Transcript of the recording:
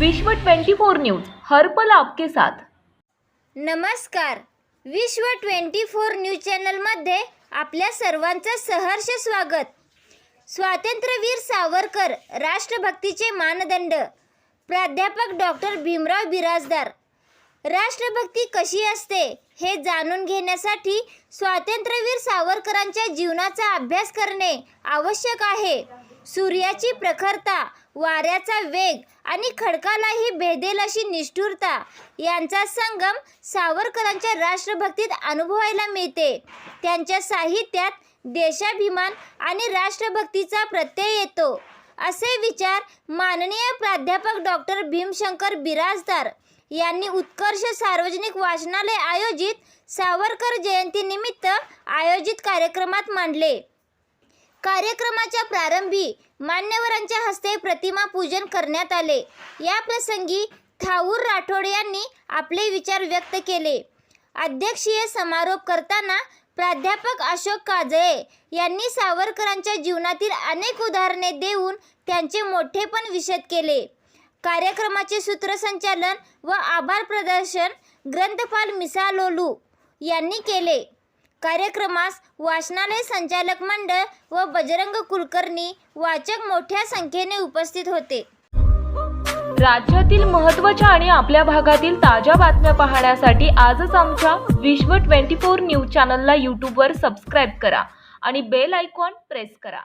विश्व 24 न्यूज हर पल आपके साथ. नमस्कार. विश्व ट्वेंटी फोर न्यूज चॅनलमध्ये आपल्या सर्वांचं सहर्ष स्वागत. स्वातंत्र्यवीर सावरकर राष्ट्रभक्तीचे मानदंड. प्राध्यापक डॉक्टर भीमराव बिराजदार. राष्ट्रभक्ती कशी असते हे जाणून घेण्यासाठी स्वातंत्र्यवीर सावरकरांच्या जीवनाचा अभ्यास करणे आवश्यक आहे. सूर्याची प्रखरता वाऱ्याचा वेग आणि खडकालाही भेदेल अशी निष्ठुरता यांचा संगम सावरकरांच्या राष्ट्रभक्तीत अनुभवायला मिळते. त्यांच्या साहित्यात देशाभिमान आणि राष्ट्रभक्तीचा प्रत्यय येतो. असे विचार माननीय प्राध्यापक डॉक्टर भीमशंकर बिराजदार यांनी उत्कर्ष सार्वजनिक वाचनालय आयोजित सावरकर जयंतीनिमित्त आयोजित कार्यक्रमात मांडले. कार्यक्रमाच्या प्रारंभी मान्यवरांच्या हस्ते प्रतिमा पूजन करण्यात आले. या प्रसंगी थाऊर राठोड यांनी आपले विचार व्यक्त केले. अध्यक्षीय समारोप करताना प्राध्यापक अशोक काजळे यांनी सावरकरांच्या जीवनातील अनेक उदाहरणे देऊन त्यांचे मोठेपण विशद केले. कार्यक्रमाचे सूत्रसंचालन व आभार प्रदर्शन ग्रंथपाल मिसालोलू यांनी केले. कार्यक्रमास वाचनालय संचालक मंडळ व बजरंग कुलकर्णी वाचक मोठ्या संख्येने उपस्थित होते. राज्यातील महत्त्वाच्या आणि आपल्या भागातील ताज्या बातम्या पाहण्यासाठी आजच आमच्या विश्व 24 न्यूज चॅनलला यूट्यूबवर सबस्क्राईब करा आणि बेल आयकॉन प्रेस करा.